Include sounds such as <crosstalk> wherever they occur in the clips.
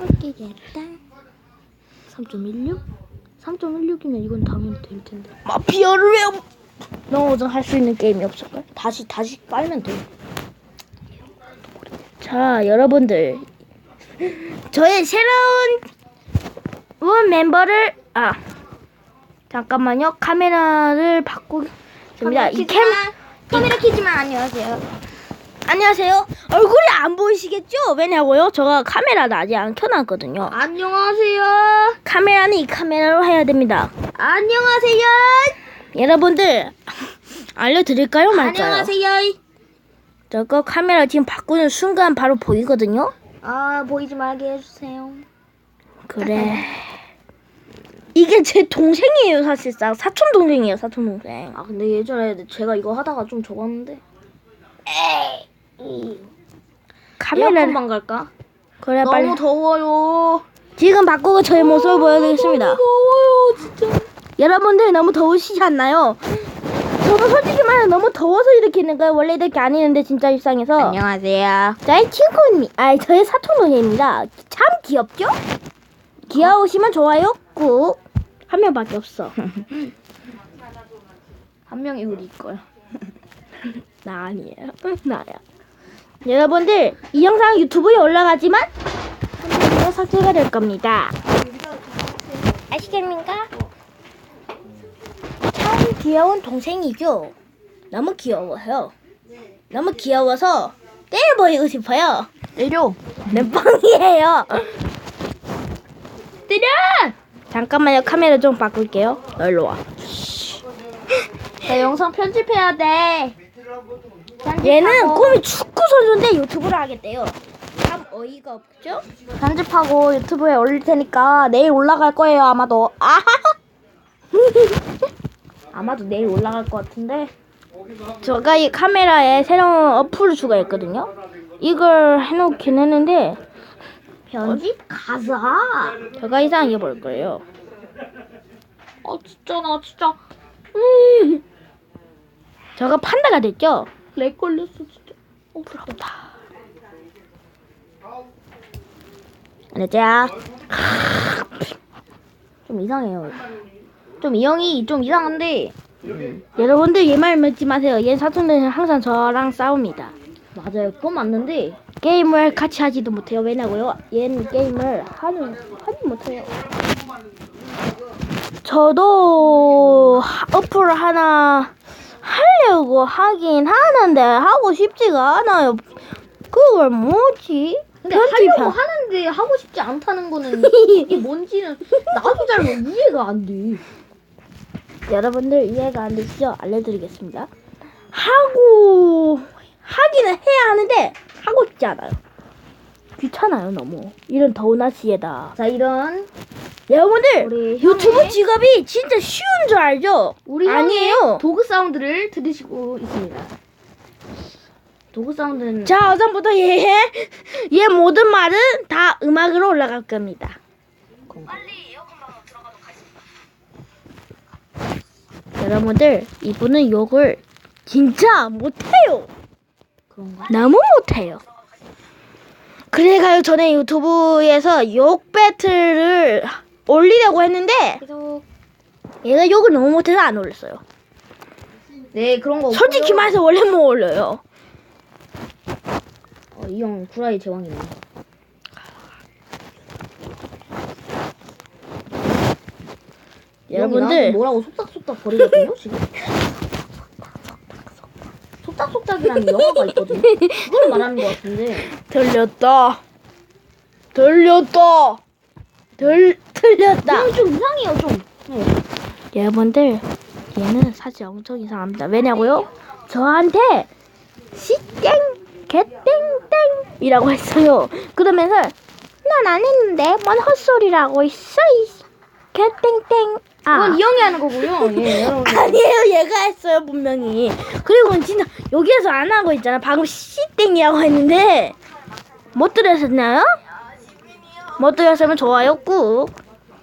웃기겠다. 3.16? 3.16이면 이건 당연히 될 텐데. 마피아를 왜? 너어전 할수 있는 게임이 없을걸? 다시 다시 깔면 돼. 자, 여러분들. 저의 새로운 원 멤버를 아 잠깐만요 카메라를 바꾸겠습니다. 이 캠 카메라 켜지만 안녕하세요. 안녕하세요. 얼굴이 안 보이시겠죠? 왜냐고요? 제가 카메라를 아직 안 켜놨거든요. 안녕하세요. 카메라는 이 카메라로 해야 됩니다. 안녕하세요. 여러분들 알려드릴까요 말까요? 안녕하세요. 저거 카메라 지금 바꾸는 순간 바로 보이거든요. 아 보이지 말게 해주세요. 그래. 이게 제 동생이에요 사실상 사촌 동생이에요 사촌 동생. 아 근데 예전에 제가 이거 하다가 좀 적었는데. 카메라를 에어컨방 갈까? 그래 너무 빨리. 더워요. 지금 바꾸고 저의 모습을 보여드리겠습니다. 더워요 진짜. 여러분들 너무 더우시지 않나요? 저도 솔직히 말해 너무 더워서 이렇게 있는 거예요. 원래 이렇게 안 있는데 진짜 일상에서. 안녕하세요. 저의 친구님, 아니 저의 사촌 동생입니다. 참 귀엽죠? 귀여우시면 좋아요 꾹. 한 명밖에 없어. <laughs> 한 명이 우리 거야. <laughs> 나 아니에요. <laughs> 나야. 여러분들 이 영상 유튜브에 올라가지만 한번더 삭제가 될 겁니다. 아시겠습니까? 참 귀여운 동생이죠. 너무 귀여워요. 너무 귀여워서 때려버리고 싶어요. 때려. 내 뻥이에요. 때려. 잠깐만요. 카메라 좀 바꿀게요. 너 일로 와. 나 영상 편집해야 돼. 얘는 편집하고- 꿈이 축구 선수인데 유튜브를 하겠대요. 참 어이가 없죠? 편집하고 유튜브에 올릴 테니까 내일 올라갈 거예요 아마도. 아 <laughs> 아마도 내일 올라갈 것 같은데. 제가 이 카메라에 새로운 어플을 추가했거든요. 이걸 해놓긴 했는데 편집 가자. 제가 이상하게 볼 거예요. 아 진짜 나 진짜 <laughs> 제가 판다가 됐죠? 렉 걸렸어 어, 부럽다. 안녕하세요. 좀 이상해요. 좀 이 형이 좀 이상한데 여러분들 얘 말 믿지 마세요. 얘 사촌들은 항상 저랑 싸웁니다. 맞아요. 그건 맞는데 게임을 같이 하지도 못해요. 왜냐고요? 얘는 게임을 하는 하지 못해요. 저도 하- 어플 하나 하려고 하긴 하는데 하고 싶지가 않아요. 그걸 뭐지? 근데 하려고 하는데 하고 싶지 않다는 거는 <laughs> 이게 뭔지는 나도 잘 이해가 안 돼. 여러분들 이해가 안 되시죠? 알려드리겠습니다. 하고 하기는 해야 하는데 하고 싶지 않아요. 귀찮아요 너무. 이런 더운 날씨에다. 자 이런 여러분들 우리 유튜브 형의- 직업이 진짜 쉬운 줄 알죠? 우리 아니에요. 도구 사운드를 들으시고 있습니다. 도구 사운드는 자 어전부터 얘, 얘 모든 말은 다 음악으로 올라갈 겁니다. 여러분들 이분은 욕을 진짜 못해요. 그런가? 너무 못해요. 그래가요 전에 유튜브에서 욕 배틀을 올리려고 했는데 계속 얘가 욕을 너무 못해서 안 올렸어요. 네 그런 거 솔직히 없고요. 말해서 원래 못 올려요. 어, 이형 구라의 제왕이네. 여러분들 뭐라고 속닥속닥 거리거든요 지금. 속닥속닥이라는 영화가 있거든요. 그걸 말하는 것 같은데. 들렸다. 들렸다. 들 틀렸다. 좀 이상해요 좀. 네. 여러분들 얘는 사실 엄청 이상합니다. 왜냐고요? 저한테 시땡 개땡땡이라고 했어요. 그러면서 난 안 했는데 뭔 헛소리라고 있어 이 개땡땡. 아 그건 이 형이 하는 거고요. 예, <laughs> 여러분. 아니에요 얘가 했어요 분명히. 그리고 진짜 여기에서 안 하고 있잖아. 방금 시땡이라고 했는데 못 들으셨나요? 못 들으셨으면 좋아요 꾹.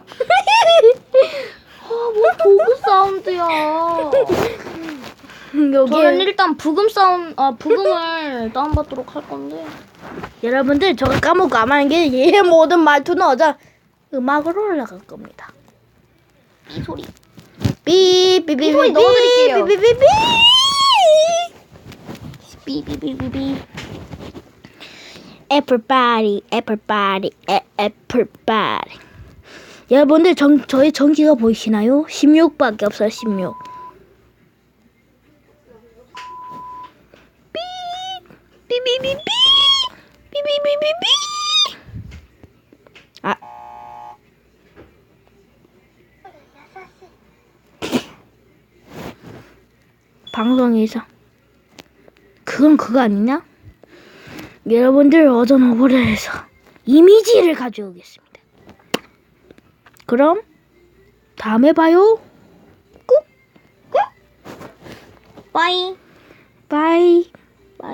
<laughs> 뭐 도구 사운드야. 여기 저는 일단 부금 사운 아 부금을 <laughs> 다운받도록 할 건데. 여러분들 저가 까먹고 안 하는 게 얘의 모든 말투는 어자 음악으로 올라갈 겁니다. 이 소리. 삐삐삐삐 이 소리 넣어드릴게요. 삐삐삐삐 삐삐삐삐삐. Everybody everybody e- everybody. 여러분들 전, 저희 전기가 보이시나요? 16밖에 없어요 16 삐 삐삐삐삐 삐삐삐삐삐 아. 방송에서. 그건 그거 아니냐? 여러분들 어전 오버레에서 이미지를 가져오겠습니다. 그럼 다음에 봐요. 빠이. 바이.